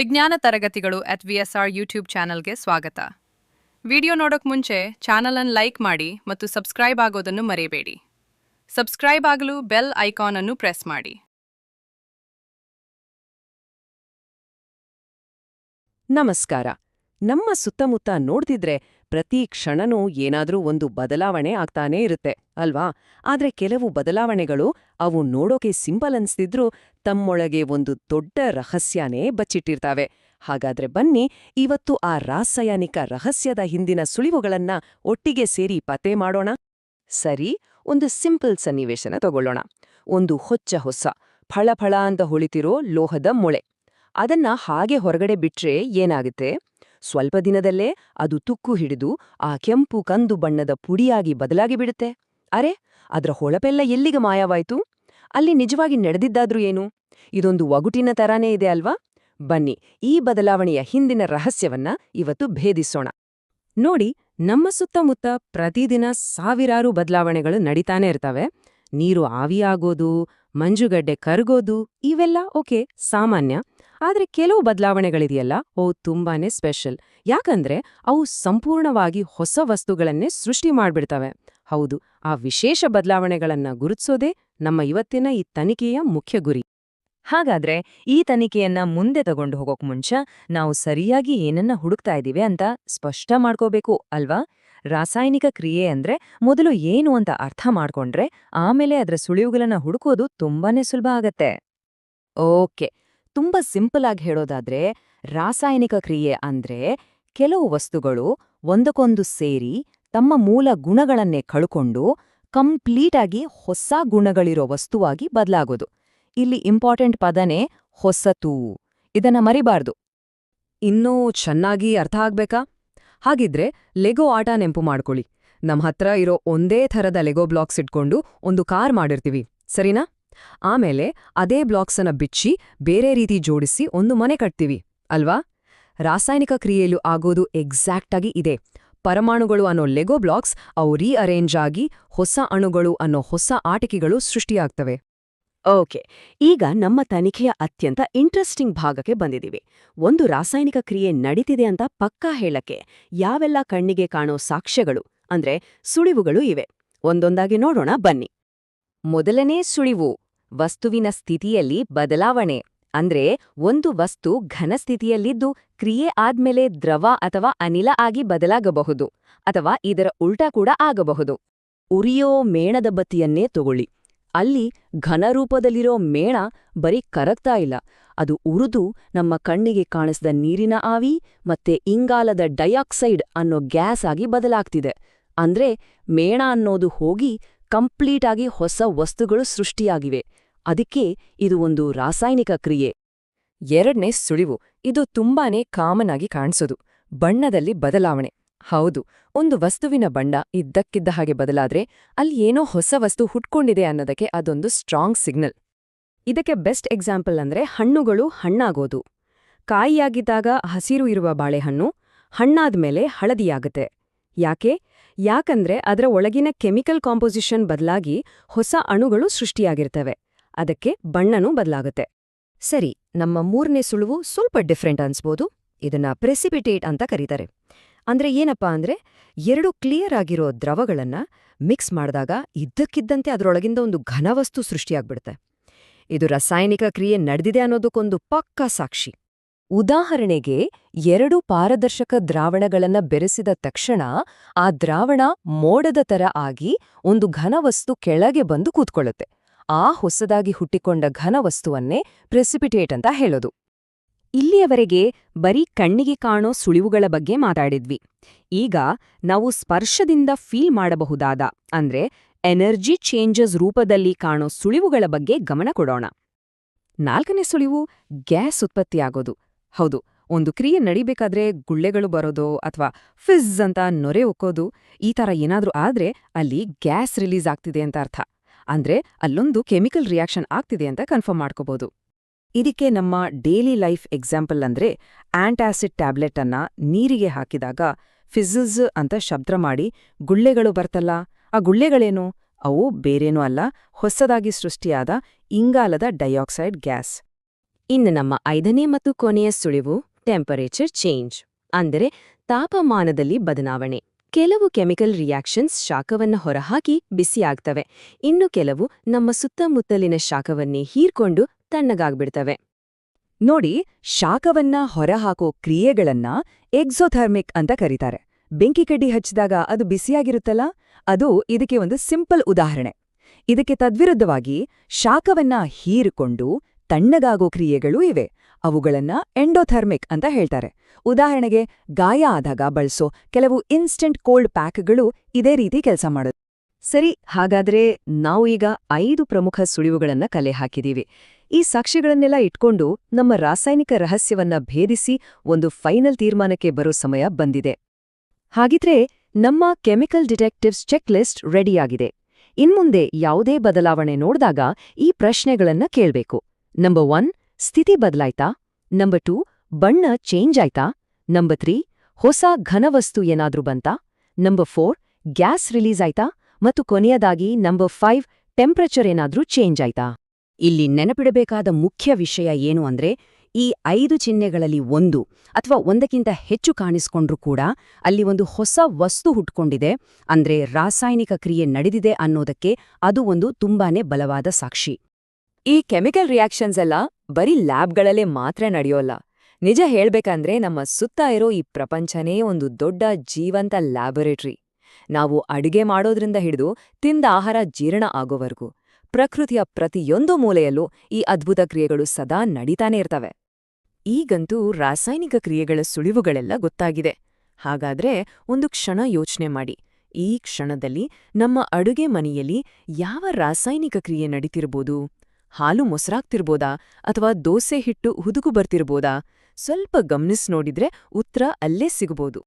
ವಿಜ್ಞಾನ ತರಗತಿಗಳು at R YouTube ಚಾನಲ್ಗೆ ಸ್ವಾಗತ. ವಿಡಿಯೋ ನೋಡೋಕ್ ಮುಂಚೆ ಚಾನಲ್ ಅನ್ನು ಲೈಕ್ ಮಾಡಿ ಮತ್ತು ಸಬ್ಸ್ಕ್ರೈಬ್ ಆಗೋದನ್ನು ಮರೆಯಬೇಡಿ ಸಬ್ಸ್ಕ್ರೈಬ್ ಆಗಲು ಬೆಲ್ ಐಕಾನ್ ಅನ್ನು ಪ್ರೆಸ್ ಮಾಡಿ. ನಮಸ್ಕಾರ. ನಮ್ಮ ಸುತ್ತಮುತ್ತ ನೋಡ್ತಿದ್ರೆ ಪ್ರತಿ ಕ್ಷಣನೂ ಏನಾದ್ರೂ ಒಂದು ಬದಲಾವಣೆ ಆಗ್ತಾನೇ ಇರುತ್ತೆ, ಅಲ್ವಾ? ಆದ್ರೆ ಕೆಲವು ಬದಲಾವಣೆಗಳು ಅವು ನೋಡೋಕೆ ಸಿಂಪಲ್ ಅನ್ಸ್ತಿದ್ರೂ ತಮ್ಮೊಳಗೆ ಒಂದು ದೊಡ್ಡ ರಹಸ್ಯನೇ ಬಚ್ಚಿಟ್ಟಿರ್ತಾವೆ. ಹಾಗಾದ್ರೆ ಬನ್ನಿ, ಇವತ್ತು ಆ ರಾಸಾಯನಿಕ ರಹಸ್ಯದ ಹಿಂದಿನ ಸುಳಿವುಗಳನ್ನ ಒಟ್ಟಿಗೆ ಸೇರಿ ಪತ್ತೆ ಮಾಡೋಣ. ಸರಿ, ಒಂದು ಸಿಂಪಲ್ ಸನ್ನಿವೇಶನ ತಗೊಳ್ಳೋಣ. ಒಂದು ಹೊಚ್ಚ ಹೊಸ ಫಳಫಳ ಅಂತ ಹೊಳಿತಿರೋ ಲೋಹದ ಮೊಳೆ. ಅದನ್ನ ಹಾಗೆ ಹೊರಗಡೆ ಬಿಟ್ರೆ ಏನಾಗುತ್ತೆ? ಸ್ವಲ್ಪ ದಿನದಲ್ಲೇ ಅದು ತುಕ್ಕು ಹಿಡಿದು ಆ ಕೆಂಪು ಕಂದು ಬಣ್ಣದ ಪುಡಿಯಾಗಿ ಬದಲಾಗಿ ಬಿಡುತ್ತೆ. ಅರೆ, ಅದರ ಹೊಳಪೆಲ್ಲ ಎಲ್ಲಿಗೆ ಮಾಯವಾಯ್ತು? ಅಲ್ಲಿ ನಿಜವಾಗಿ ನಡೆದಿದ್ದಾದ್ರೂ ಏನು? ಇದೊಂದು ಒಗುಟಿನ ತರಾನೇ ಇದೆ ಅಲ್ವಾ? ಬನ್ನಿ, ಈ ಬದಲಾವಣೆಯ ಹಿಂದಿನ ರಹಸ್ಯವನ್ನ ಇವತ್ತು ಭೇದಿಸೋಣ. ನೋಡಿ, ನಮ್ಮ ಸುತ್ತಮುತ್ತ ಪ್ರತಿದಿನ ಸಾವಿರಾರು ಬದಲಾವಣೆಗಳು ನಡೀತಾನೆ ಇರ್ತವೆ. ನೀರು ಆವಿಯಾಗೋದು ಮಂಜುಗಡ್ಡೆ ಕರಗೋದು ಇವೆಲ್ಲ ಓಕೆ, ಸಾಮಾನ್ಯ. ಆದರೆ ಕೆಲವು ಬದಲಾವಣೆಗಳಿದೆಯಲ್ಲ, ಓ ತುಂಬಾನೇ ಸ್ಪೆಷಲ್. ಯಾಕಂದ್ರೆ ಅವು ಸಂಪೂರ್ಣವಾಗಿ ಹೊಸ ವಸ್ತುಗಳನ್ನೇ ಸೃಷ್ಟಿ ಮಾಡ್ಬಿಡ್ತವೆ. ಹೌದು, ಆ ವಿಶೇಷ ಬದಲಾವಣೆಗಳನ್ನ ಗುರುತಿಸೋದೇ ನಮ್ಮ ಇವತ್ತಿನ ಈ ತನಿಖೆಯ ಮುಖ್ಯ ಗುರಿ. ಹಾಗಾದ್ರೆ ಈ ತನಿಖೆಯನ್ನ ಮುಂದೆ ತಗೊಂಡು ಹೋಗೋಕ್ ಮುಂಚೆ ನಾವು ಸರಿಯಾಗಿ ಏನನ್ನ ಹುಡುಕ್ತಾ ಇದ್ದೀವಿ ಅಂತ ಸ್ಪಷ್ಟ ಮಾಡ್ಕೋಬೇಕು, ಅಲ್ವಾ? ರಾಸಾಯನಿಕ ಕ್ರಿಯೆ ಅಂದ್ರೆ ಮೊದಲು ಏನು ಅಂತ ಅರ್ಥ ಮಾಡ್ಕೊಂಡ್ರೆ ಆಮೇಲೆ ಅದರ ಸುಳಿವುಗಳನ್ನ ಹುಡುಕೋದು ತುಂಬಾನೇ ಸುಲಭ ಆಗತ್ತೆ. ಓಕೆ, ತುಂಬಾ ಸಿಂಪಲ್ ಆಗಿ ಹೇಳೋದಾದ್ರೆ ರಾಸಾಯನಿಕ ಕ್ರಿಯೆ ಅಂದ್ರೆ ಕೆಲವು ವಸ್ತುಗಳು ಒಂದಕ್ಕೊಂದು ಸೇರಿ ತಮ್ಮ ಮೂಲ ಗುಣಗಳನ್ನೇ ಕಳ್ಕೊಂಡು ಕಂಪ್ಲೀಟ್ ಆಗಿ ಹೊಸ ಗುಣಗಳಿರೋ ವಸ್ತುವಾಗಿ ಬದಲಾಗೋದು. ಇಲ್ಲಿ ಇಂಪಾರ್ಟೆಂಟ್ ಪದನೇ ಹೊಸತು. ಇದನ್ನ ಮರಿಬಾರ್ದು. ಇನ್ನೂ ಚೆನ್ನಾಗಿ ಅರ್ಥ ಆಗ್ಬೇಕಾ? ಹಾಗಿದ್ರೆ ಲೆಗೋ ಆಟ ನೆಂಪು ಮಾಡ್ಕೊಳ್ಳಿ. ನಮ್ಮ ಹತ್ರ ಇರೋ ಒಂದೇ ಥರದ ಲೆಗೋ ಬ್ಲಾಕ್ಸ್ ಇಟ್ಕೊಂಡು ಒಂದು ಕಾರ್ ಮಾಡಿರ್ತೀವಿ. ಸರಿನಾ? ಆಮೇಲೆ ಅದೇ ಬ್ಲಾಕ್ಸನ್ನ ಬಿಚ್ಚಿ ಬೇರೆ ರೀತಿ ಜೋಡಿಸಿ ಒಂದು ಮನೆ ಕಟ್ತೀವಿ. ಅಲ್ವಾ? ರಾಸಾಯನಿಕ ಕ್ರಿಯೆಯಲ್ಲೂ ಆಗೋದು ಎಕ್ಸಾಕ್ಟಾಗಿ ಇದೆ. ಪರಮಾಣುಗಳು ಅನ್ನೋ ಲೆಗೋ ಬ್ಲಾಕ್ಸ್ ಅವು ರೀಅರೇಂಜ್ ಆಗಿ ಹೊಸ ಅಣುಗಳು ಅನ್ನೋ ಹೊಸ ಆಟಿಕೆಗಳು ಸೃಷ್ಟಿಯಾಗ್ತವೆ. ಓಕೆ. ಈಗ ನಮ್ಮ ತನಿಖೆಯ ಅತ್ಯಂತ ಇಂಟ್ರೆಸ್ಟಿಂಗ್ ಭಾಗಕ್ಕೆ ಬಂದಿದ್ದೀವಿ. ಒಂದು ರಾಸಾಯನಿಕ ಕ್ರಿಯೆ ನಡೀತಿದೆ ಅಂತ ಪಕ್ಕಾ ಹೇಳಕ್ಕೆ ಯಾವೆಲ್ಲ ಕಣ್ಣಿಗೆ ಕಾಣೋ ಸಾಕ್ಷ್ಯಗಳು, ಅಂದ್ರೆ ಸುಳಿವುಗಳು ಇವೆ. ಒಂದೊಂದಾಗಿ ನೋಡೋಣ, ಬನ್ನಿ. ಮೊದಲನೇ ಸುಳಿವು, ವಸ್ತುವಿನ ಸ್ಥಿತಿಯಲ್ಲಿ ಬದಲಾವಣೆ. ಅಂದ್ರೆ ಒಂದು ವಸ್ತು ಘನ ಸ್ಥಿತಿಯಲ್ಲಿದ್ದು ಕ್ರಿಯೆ ಆದ್ಮೇಲೆ ದ್ರವ ಅಥವಾ ಅನಿಲ ಆಗಿ ಬದಲಾಗಬಹುದು, ಅಥವಾ ಇದರ ಉಲ್ಟಾ ಕೂಡ ಆಗಬಹುದು. ಉರಿಯೋ ಮೇಣದ ಬತ್ತಿಯನ್ನೇ ತಗೊಳ್ಳಿ. ಅಲ್ಲಿ ಘನರೂಪದಲ್ಲಿರೋ ಮೇಣ ಬರೀ ಕರಗ್ತಾ ಇಲ್ಲ. ಅದು ಉರುದು ನಮ್ಮ ಕಣ್ಣಿಗೆ ಕಾಣಿಸಿದ ನೀರಿನ ಆವಿ ಮತ್ತೆ ಇಂಗಾಲದ ಡೈಆಕ್ಸೈಡ್ ಅನ್ನೋ ಗ್ಯಾಸ್ ಆಗಿ ಬದಲಾಗ್ತಿದೆ. ಅಂದ್ರೆ ಮೇಣ ಅನ್ನೋದು ಹೋಗಿ ಕಂಪ್ಲೀಟ್ ಆಗಿ ಹೊಸ ವಸ್ತುಗಳು ಸೃಷ್ಟಿಯಾಗಿವೆ. ಅದಕ್ಕೆ ಇದು ಒಂದು ರಾಸಾಯನಿಕ ಕ್ರಿಯೆ. ಎರಡನೇ ಸುಳಿವು. ಇದು ತುಂಬಾನೇ ಕಾಮನ್ ಆಗಿ ಕಾಣಿಸೋದು. ಬಣ್ಣದಲ್ಲಿ ಬದಲಾವಣೆ. ಹೌದು, ಒಂದು ವಸ್ತುವಿನ ಬಣ್ಣ ಇದ್ದಕ್ಕಿದ್ದ ಹಾಗೆ ಬದಲಾದ್ರೆ ಅಲ್ಲಿ ಏನೋ ಹೊಸ ವಸ್ತು ಹುಟ್ಕೊಂಡಿದೆ ಅನ್ನೋದಕ್ಕೆ ಅದೊಂದು ಸ್ಟ್ರಾಂಗ್ ಸಿಗ್ನಲ್ ಇದಕ್ಕೆ ಬೆಸ್ಟ್ ಎಕ್ಸಾಂಪಲ್ ಅಂದ್ರೆ ಹಣ್ಣುಗಳು ಹಣ್ಣಾಗೋದು. ಕಾಯಿಯಾಗಿದ್ದಾಗ ಹಸಿರು ಇರುವ ಬಾಳೆಹಣ್ಣು ಹಣ್ಣಾದ ಮೇಲೆ ಹಳದಿಯಾಗುತ್ತೆ. ಯಾಕೆ? ಯಾಕಂದ್ರೆ ಅದರ ಒಳಗಿನ ಕೆಮಿಕಲ್ ಕಾಂಪೋಸಿಷನ್ ಬದಲಾಗಿ ಹೊಸ ಅಣುಗಳು ಸೃಷ್ಟಿಯಾಗಿರ್ತವೆ. ಅದಕ್ಕೆ ಬಣ್ಣನೂ ಬದಲಾಗುತ್ತೆ. ಸರಿ, ನಮ್ಮ ಮೂರನೇ ಸುಳುವು ಸ್ವಲ್ಪ ಡಿಫ್ರೆಂಟ್ ಅನ್ಸ್ಬೋದು. ಇದನ್ನ ಪ್ರೆಸಿಪಿಟೇಟ್ ಅಂತ ಕರೀತಾರೆ. ಅಂದ್ರೆ ಏನಪ್ಪಾ ಅಂದ್ರೆ ಎರಡು ಕ್ಲಿಯರ್ ಆಗಿರೋ ದ್ರವಗಳನ್ನ ಮಿಕ್ಸ್ ಮಾಡಿದಾಗ ಇದ್ದಕ್ಕಿದ್ದಂತೆ ಅದರೊಳಗಿಂದ ಒಂದು ಘನವಸ್ತು ಸೃಷ್ಟಿಯಾಗ್ಬಿಡುತ್ತೆ. ಇದು ರಾಸಾಯನಿಕ ಕ್ರಿಯೆ ನಡೆದಿದೆ ಅನ್ನೋದಕ್ಕೊಂದು ಪಕ್ಕಾ ಸಾಕ್ಷಿ. ಉದಾಹರಣೆಗೆ ಎರಡು ಪಾರದರ್ಶಕ ದ್ರಾವಣಗಳನ್ನ ಬೆರೆಸಿದ ತಕ್ಷಣ ಆ ದ್ರಾವಣ ಮೋಡದ ತರ ಆಗಿ ಒಂದು ಘನವಸ್ತು ಕೆಳಗೆ ಬಂದು ಕೂತ್ಕೊಳ್ಳುತ್ತೆ. ಆ ಹೊಸದಾಗಿ ಹುಟ್ಟಿಕೊಂಡ ಘನವಸ್ತುವನ್ನೇ ಪ್ರೆಸಿಪಿಟೇಟ್ ಅಂತ ಹೇಳೋದು. ಇಲ್ಲಿಯವರೆಗೆ ಬರೀ ಕಣ್ಣಿಗೆ ಕಾಣೋ ಸುಳಿವುಗಳ ಬಗ್ಗೆ ಮಾತಾಡಿದ್ವಿ. ಈಗ ನಾವು ಸ್ಪರ್ಶದಿಂದ ಫೀಲ್ ಮಾಡಬಹುದಾದ, ಅಂದ್ರೆ ಎನರ್ಜಿ ಚೇಂಜಸ್ ರೂಪದಲ್ಲಿ ಕಾಣೋ ಸುಳಿವುಗಳ ಬಗ್ಗೆ ಗಮನ ಕೊಡೋಣ. ನಾಲ್ಕನೇ ಸುಳಿವು ಗ್ಯಾಸ್ ಉತ್ಪತ್ತಿಯಾಗೋದು. ಹೌದು, ಒಂದು ಕ್ರಿಯೆ ನಡಿಬೇಕಾದ್ರೆ ಗುಳ್ಳೆಗಳು ಬರೋದು ಅಥವಾ ಫಿಜ್ ಅಂತ ನೊರೆ ಉಕ್ಕೋದು, ಈ ಥರ ಏನಾದರೂ ಆದ್ರೆ ಅಲ್ಲಿ ಗ್ಯಾಸ್ ರಿಲೀಸ್ ಆಗ್ತಿದೆ ಅಂತ ಅರ್ಥ. ಅಂದ್ರೆ ಅಲ್ಲೊಂದು ಕೆಮಿಕಲ್ ರಿಯಾಕ್ಷನ್ ಆಗ್ತಿದೆ ಅಂತ ಕನ್ಫರ್ಮ್ ಮಾಡ್ಕೋಬಹುದು ಇದಕ್ಕೆ ನಮ್ಮ ಡೈಲಿ ಲೈಫ್ ಎಕ್ಸಾಂಪಲ್ ಅಂದ್ರೆ ಆಂಟಾಸಿಡ್ ಟ್ಯಾಬ್ಲೆಟ್ ಅನ್ನ ನೀರಿಗೆ ಹಾಕಿದಾಗ ಫಿಸಲ್ಸ್ ಅಂತ ಶಬ್ದ ಮಾಡಿ ಗುಳ್ಳೆಗಳು ಬರ್ತಲ್ಲ. ಆ ಗುಳ್ಳೆಗಳೇನು? ಅವು ಬೇರೇನೂ ಅಲ್ಲ, ಹೊಸದಾಗಿ ಸೃಷ್ಟಿಯಾದ ಇಂಗಾಲದ ಡೈಆಕ್ಸೈಡ್ ಗ್ಯಾಸ್. ಇನ್ನು ನಮ್ಮ ಐದನೇ ಮತ್ತು ಕೊನೆಯ ಸುಳಿವು ಟೆಂಪರೇಚರ್ ಚೇಂಜ್ ಅಂದರೆ ತಾಪಮಾನದಲ್ಲಿ ಬದಲಾವಣೆ. ಕೆಲವು ಕೆಮಿಕಲ್ ರಿಯಾಕ್ಷನ್ಸ್ ಶಾಖವನ್ನ ಹೊರಹಾಕಿ ಬಿಸಿಯಾಗ್ತವೆ. ಇನ್ನು ಕೆಲವು ನಮ್ಮ ಸುತ್ತಮುತ್ತಲಿನ ಶಾಖವನ್ನೇ ಹೀರ್ಕೊಂಡು ತಣ್ಣಗಾಗ್ಬಿಡ್ತವೆ. ನೋಡಿ, ಶಾಖವನ್ನ ಹೊರಹಾಕೋ ಕ್ರಿಯೆಗಳನ್ನ ಎಕ್ಸೋಥರ್ಮಿಕ್ ಅಂತ ಕರೀತಾರೆ. ಬೆಂಕಿ ಕಡ್ಡಿ ಹಚ್ಚಿದಾಗ ಅದು ಬಿಸಿಯಾಗಿರುತ್ತಲ್ಲ? ಅದು ಇದಕ್ಕೆ ಒಂದು ಸಿಂಪಲ್ ಉದಾಹರಣೆ. ಇದಕ್ಕೆ ತದ್ವಿರುದ್ಧವಾಗಿ ಶಾಖವನ್ನ ಹೀರಿಕೊಂಡು ತಣ್ಣಗಾಗೋ ಕ್ರಿಯೆಗಳೂ ಇವೆ. ಅವುಗಳನ್ನ ಎಂಡೋಥರ್ಮಿಕ್ ಅಂತ ಹೇಳ್ತಾರೆ. ಉದಾಹರಣೆಗೆ ಗಾಯ ಆದಾಗ ಬಳಸೋ ಕೆಲವು ಇನ್ಸ್ಟೆಂಟ್ ಕೋಲ್ಡ್ ಪ್ಯಾಕ್ಗಳು ಇದೇ ರೀತಿ ಕೆಲಸ ಮಾಡುತ್ತೆ ಸರಿ, ಹಾಗಾದ್ರೆ ನಾವು ಈಗ ಐದು ಪ್ರಮುಖ ಸುಳಿವುಗಳನ್ನ ಕಲೆ ಹಾಕಿದೀವಿ. ಈ ಸಾಕ್ಷಿಗಳನ್ನೆಲ್ಲ ಇಟ್ಕೊಂಡು ನಮ್ಮ ರಾಸಾಯನಿಕ ರಹಸ್ಯವನ್ನ ಭೇದಿಸಿ ಒಂದು ಫೈನಲ್ ತೀರ್ಮಾನಕ್ಕೆ ಬರೋ ಸಮಯ ಬಂದಿದೆ. ಹಾಗಿದ್ರೆ ನಮ್ಮ ಕೆಮಿಕಲ್ ಡಿಟೆಕ್ಟಿವ್ಸ್ ಚೆಕ್ ಲಿಸ್ಟ್ ರೆಡಿಯಾಗಿದೆ. ಇನ್ಮುಂದೆ ಯಾವುದೇ ಬದಲಾವಣೆ ನೋಡಿದಾಗ ಈ ಪ್ರಶ್ನೆಗಳನ್ನ ಕೇಳಬೇಕು. ನಂಬರ್ ಒನ್ ಸ್ಥಿತಿ ಬದಲಾಯ್ತಾ? ನಂಬರ್ ಟೂ, ಬಣ್ಣ ಚೇಂಜ್ ಆಯ್ತಾ? ನಂಬರ್ ತ್ರೀ, ಹೊಸ ಘನವಸ್ತು ಏನಾದ್ರೂ ಬಂತಾ? ನಂಬರ್ ಫೋರ್, ಗ್ಯಾಸ್ ರಿಲೀಸ್ ಆಯ್ತಾ? ಮತ್ತು ಕೊನೆಯದಾಗಿ ನಂಬರ್ ಫೈವ್, ಟೆಂಪ್ರೇಚರ್ ಏನಾದ್ರೂ ಚೇಂಜ್ ಆಯ್ತಾ? ಇಲ್ಲಿ ನೆನಪಿಡಬೇಕಾದ ಮುಖ್ಯ ವಿಷಯ ಏನು ಅಂದ್ರೆ, ಈ ಐದು ಚಿಹ್ನೆಗಳಲ್ಲಿ ಒಂದು ಅಥವಾ ಒಂದಕ್ಕಿಂತ ಹೆಚ್ಚು ಕಾಣಿಸ್ಕೊಂಡ್ರೂ ಕೂಡ ಅಲ್ಲಿ ಒಂದು ಹೊಸ ವಸ್ತು ಹುಟ್ಕೊಂಡಿದೆ. ಅಂದ್ರೆ ರಾಸಾಯನಿಕ ಕ್ರಿಯೆ ನಡೆದಿದೆ ಅನ್ನೋದಕ್ಕೆ ಅದು ಒಂದು ತುಂಬಾನೇ ಬಲವಾದ ಸಾಕ್ಷಿ. ಈ ಕೆಮಿಕಲ್ ರಿಯಾಕ್ಷನ್ಸ್ ಎಲ್ಲ ಬರೀ ಲ್ಯಾಬ್ಗಳಲ್ಲೇ ಮಾತ್ರ ನಡೆಯೋಲ್ಲ ನಿಜ ಹೇಳ್ಬೇಕಂದ್ರೆ ನಮ್ಮ ಸುತ್ತ ಇರೋ ಈ ಪ್ರಪಂಚನೇ ಒಂದು ದೊಡ್ಡ ಜೀವಂತ ಲ್ಯಾಬೊರೇಟ್ರಿ. ನಾವು ಅಡುಗೆ ಮಾಡೋದ್ರಿಂದ ಹಿಡಿದು ತಿಂದ ಆಹಾರ ಜೀರ್ಣ ಆಗೋವರೆಗೂ, ಪ್ರಕೃತಿಯ ಪ್ರತಿಯೊಂದು ಮೂಲೆಯಲ್ಲೂ ಈ ಅದ್ಭುತ ಕ್ರಿಯೆಗಳು ಸದಾ ನಡೀತಾನೆ ಇರ್ತವೆ. ಈಗಂತೂ ರಾಸಾಯನಿಕ ಕ್ರಿಯೆಗಳ ಸುಳಿವುಗಳೆಲ್ಲ ಗೊತ್ತಾಗಿದೆ. ಹಾಗಾದ್ರೆ ಒಂದು ಕ್ಷಣ ಯೋಚನೆ ಮಾಡಿ. ಈ ಕ್ಷಣದಲ್ಲಿ ನಮ್ಮ ಅಡುಗೆ ಮನೆಯಲ್ಲಿ ಯಾವ ರಾಸಾಯನಿಕ ಕ್ರಿಯೆ ನಡೀತಿರ್ಬೋದು? ಹಾಲು ಮೊಸರಾಗ್ತಿರ್ಬೋದಾ ಅಥವಾ ದೋಸೆ ಹಿಟ್ಟು ಹುದುಗು ಬರ್ತಿರ್ಬೋದಾ? ಸ್ವಲ್ಪ ಗಮನಿಸ್ ನೋಡಿದ್ರೆ ಉತ್ತರ ಅಲ್ಲೇ ಸಿಗಬಹುದು